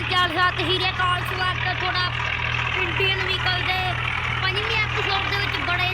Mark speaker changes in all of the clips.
Speaker 1: ਹਾਲ ਚਾਲ ਸਾਥ ਹੀਰੇ ਕਾਲ ਸਵਾਗਤ ਤੁਹਾਡਾ ਇੰਡੀਅਨ ਵੀਕਲ ਦੇ ਪੰਜਵੇਂ ਐਪੀਸੋਡ ਦੇ ਵਿੱਚ ਬੜੇ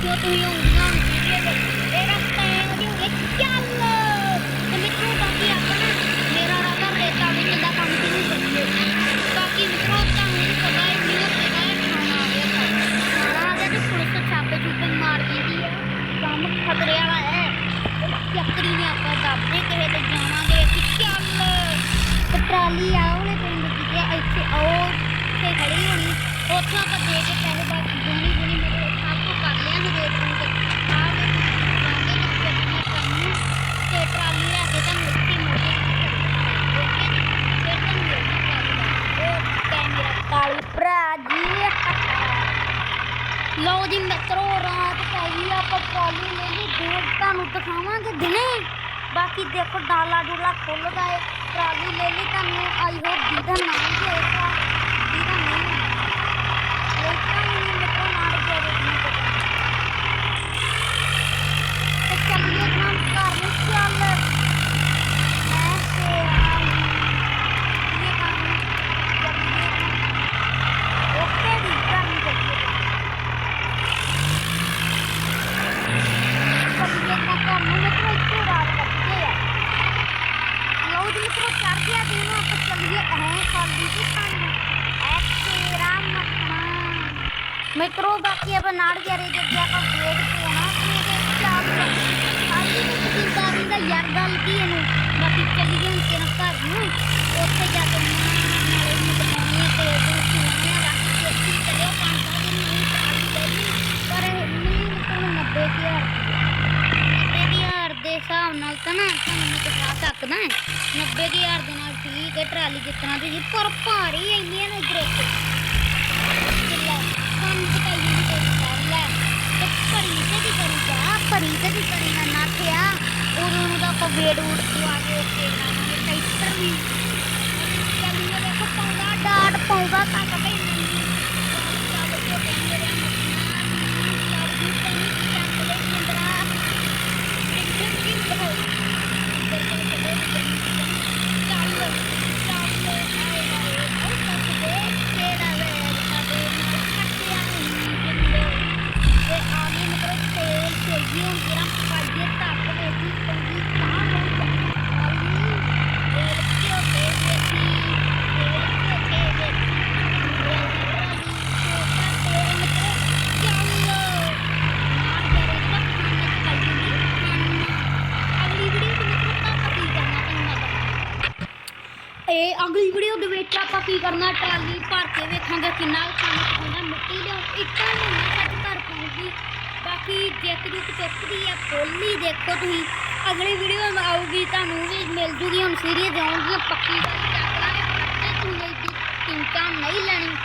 Speaker 1: ਤੁਸੀਂ ਉਂਗਲੀਆਂ ਨੂੰ ਵੀਡੀਓ ਦੇ ਇਹ ਰਸਤਾ ਹੈ ਚੱਲ। ਤੇ ਮਿੱਤਰੋ, ਬਾਕੀ ਆਪਣਾ ਮੇਰਾ ਰਾਦਾ ਰੇਤਾ ਵਿੱਚ ਦਾ ਕੰਮ ਸ਼ੁਰੂ ਕਰੀਏ ਬਾਕੀ ਮਿੱਤਰੋ, ਤੁਹਾਨੂੰ ਵੀ ਪਤਾ ਹੈ ਕਿ ਪਤਾ ਹੈ, ਖਾਣਾ ਆ ਗਿਆ ਖਾਣਾ ਆ ਗਿਆ ਤੇ ਪੁਲਿਸ ਛਾਪੇ ਛੁਪੇ ਮਾਰ ਦਿੰਦੀ ਹੈ ਕੰਮ ਖਤਰੇ ਵਾਲਾ ਹੈ। ਚੱਕਰੀ ਨੇ ਆਪਾਂ ਦੱਬਦੇ ਕਿਸੇ ਤੇ ਜਾਵਾਂਗੇ ਕਿ ਚੱਲ। ਤੇ ਟਰਾਲੀ ਆ, ਉਹਨੇ ਪਿੰਡ ਦੀ ਇੱਥੇ ਆਓ ਤੇ ਖੜੀ ਹੋਣੀ। ਉੱਥੋਂ ਆਪਾਂ ਦੇ ਕੇ ਪੈਸੇ ਬਾਕੀ ਦੋਣੀ ਦੋਣੀ ਮੇਰੇ ਸਭ ਤੋਂ ਕਰ ਲਿਆ ਸੀ ਰੇਟ ਨੂੰ ਤੇ ਆ ਦੇ ਜਾਂਦੇ ਨੇ ਗੱਡੀਆਂ ਕਰਨ ਤੇ ਟਰਾਲੀ ਲੈ ਕੇ ਤੁਹਾਨੂੰ ਇੱਥੇ ਮੁੜ ਕੇ ਓਕੇ ਜੀ ਫਿਰ ਤੁਹਾਨੂੰ ਮਿਲਦੀ ਟਰਾਲੀ ਦਾ ਓਕੇ ਮੇਰਾ ਕਾਲੀ ਭਰਾ ਜੀ ਲਓ ਜੀ ਮਿੱਤਰੋ, ਰਾਤ ਪੈ ਗਈ ਆਪਾਂ ਟਰਾਲੀ ਲੈ ਲਈ ਦੂਰ ਤੁਹਾਨੂੰ ਦਿਖਾਵਾਂਗੇ ਦਿਨੇ। ਬਾਕੀ ਦੇਖੋ ਡਾਲਾ ਡੂਲਾ ਖੁੱਲਦਾ ਏ, ਟਰਾਲੀ ਲੈ ਲਈ, ਤੁਹਾਨੂੰ ਆਈ ਹੋਪ ਦੀਦਾ ਨਾਮ ਹੋਏਗਾ ਦੀਦਾ ਨਹੀਂ ਲੋਕਾਂ ਨੂੰ ਮਿੱਤਰੋ ਨਾਲ ਜੋੜੇ ਨਹੀਂ ਪਤਾ ਤੇ ਚੱਲੀਏ ਕੰਮ ਘਰ ਨੂੰ ਚੱਲ ਮੈਂ ਤੇ ਇਹ ਕੰਮ ਚੱਲੀਏ ਓਕੇ ਦੀ ਘਰ ਨੂੰ ਚੱਲੀਏ ਚੱਲੀਏ ਨਾ ਘਰ ਨੂੰ ਮਿੱਤਰੋ ਇੱਥੇ ਰਾਤ ਕੱਟਦੇ ਆ ਲਓ ਜੀ ਮਿੱਤਰੋ ਚੜ ਗਿਆ ਦਿਨ ਆਪਾਂ ਚੱਲੀਏ ਐ ਖਾਲੀ ਦੀ ਖਾਣ ਐ ਤੇਰਾ ਮੱਖਣਾ ਮਿੱਤਰੋ ਬਾਕੀ ਆਪਾਂ ਨਾੜ ਜਾਰੇ ਦੇ ਅੱਗੇ ਆਪਾਂ ਵੇਟ ਪਾਉਣਾ ਦਾ ਯਾਰ ਗੱਲ ਕੀ ਇਹਨੂੰ? ਬਾਕੀ ਚੱਲੀਏ ਹੁਣ ਤੇਰਾ ਘਰ ਨੂੰ। ਉੱਥੇ ਜਾ ਕੇ ਨਾਲੇ ਨੂੰ ਬਣਾਉਣੀ ਤੇ ਦੂਸਰੀ ਬਣਾਉਣੀ ਬਾਕੀ ਛੇਤੀ ਚੱਲਿਓ ਪੰਜ ਸੌ ਦੀ ਨਹੀਂ ਚਾਲੀ ਲੈ ਪਰ ਇਹ ਨਹੀਂ ਮਿੱਤਰੋ 90 ਹਜ਼ਾਰ ਨੱਬੇ ਹਜ਼ਾਰ ਦੇ ਹਿਸਾਬ ਨਾਲ ਤਾਂ ਨਾ ਤੁਹਾਨੂੰ ਮੈਂ ਦਿਖਾ ਸਕਦਾ 90 ਹਜ਼ਾਰ ਦੇ ਨਾਲ ਠੀਕ ਹੈ, ਟਰਾਲੀ ਜਿਸ ਤਰ੍ਹਾਂ ਦੀ ਪਰ ਭਾਰੀ ਇੰਨੀਆਂ ਨੇ ਗਰੁੱਪ ਲੈ ਕੰਮ ਕਟਾਈ ਨਹੀਂ ਕੋਈ ਲੈ ਤੇ ਭਰੀ ਤੇ ਵੀ ਕਰੀ ਜਾ ਭਰੀ ਤੇ ਵੀ ਕਰੀ ਨਾ ਨਾਠਿਆ ਉਦੋਂ ਨੂੰ ਤਾਂ ਆਪਾਂ ਵੇੜ ਉੜ ਦਵਾ ਕੇ ਉੱਤੇ ਲਾਵਾਂਗੇ ਟਰੈਕਟਰ ਵੀ ਚੱਲੀਏ ਦੇਖੋ ਪਾਉਂਦਾ ਡਾਟ ਪਾਉਂਦਾ ਤਾਂ ਕਦੇ ਨਹੀਂ ਚੱਲ ਝੋਟੇ ਮੇਰੇ ਮੱਖਣਾ ਚੱਲ ਜੀ ਤੈਨੂੰ ਚੱਕ ਲੈ ਜਿੰਦਰਾ ਅਗਲੀ ਵੀਡੀਓ ਦੇ ਵਿੱਚ ਆਪਾਂ ਕੀ ਕਰਨਾ ਤੁਹਾਨੂੰ ਮੈਂ ਇਹ ਅਗਲੀ ਵੀਡੀਓ ਦੇ ਵਿੱਚ ਆਪਾਂ ਕੀ ਕਰਨਾ ਟਰਾਲੀ ਭਰ ਕੇ ਵੇਖਾਂਗੇ ਕਿੰਨਾ ਕੁ ਕੰਮ ਚਾਹੁੰਦਾ ਮਿੱਟੀ ਲਿਆਉ ਇੱਟਾਂ ਲਿਆਉਣਾ ਸੱਚ ਘਰ ਪਾਉਂਗੀ ਬਾਕੀ ਜਿੱਕ ਜੁਕ ਚੁੱਕਦੀ ਆ ਫੁੱਲੀ ਦੇਖੋ ਤੁਸੀਂ। ਅਗਲੀ ਵੀਡੀਓ ਆਊਗੀ, ਤੁਹਾਨੂੰ ਵੀ ਮਿਲ ਜੂਗੀ, ਹੁਣ ਸੀਰੀਜ਼ ਆਉਣਗੀਆਂ, ਪੱਕੀ ਗੱਲ ਚੱਕ ਲਾਂਗੇ ਪੱਤੇ ਤੁਸੀਂ ਇਹਦੀ ਚਿੰਤਾ ਨਹੀਂ ਲੈਣੀ।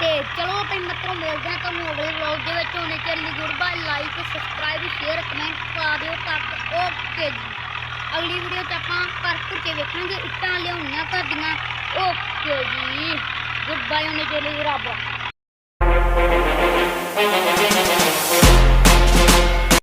Speaker 1: ਤੇ ਚਲੋ ਆਪਣੇ ਮਿੱਤਰੋ, ਮਿਲਦੇ ਹਾਂ ਤੁਹਾਨੂੰ ਅਗਲੇ ਵਲੌਗ ਦੇ ਵਿੱਚ। ਹੋਣੇ ਚੱਲੀ good bye like subscribe share comment ਪਾ ਦਿਓ, ਤੱਕ ਓਕੇ ਜੀ। ਅਗਲੀ ਵੀਡੀਓ 'ਚ ਆਪਾਂ ਭਰ ਕੇ ਵੇਖਾਂਗੇ ਇੱਟਾਂ ਲਿਆਉਣੀਆਂ ਘਰ ਦੀਆਂ ਓਕੇ ਜੀ। ਗੁੱਡ ਬਾਏ ਉਹਨੇ ਚਲੇ ਰੱਬ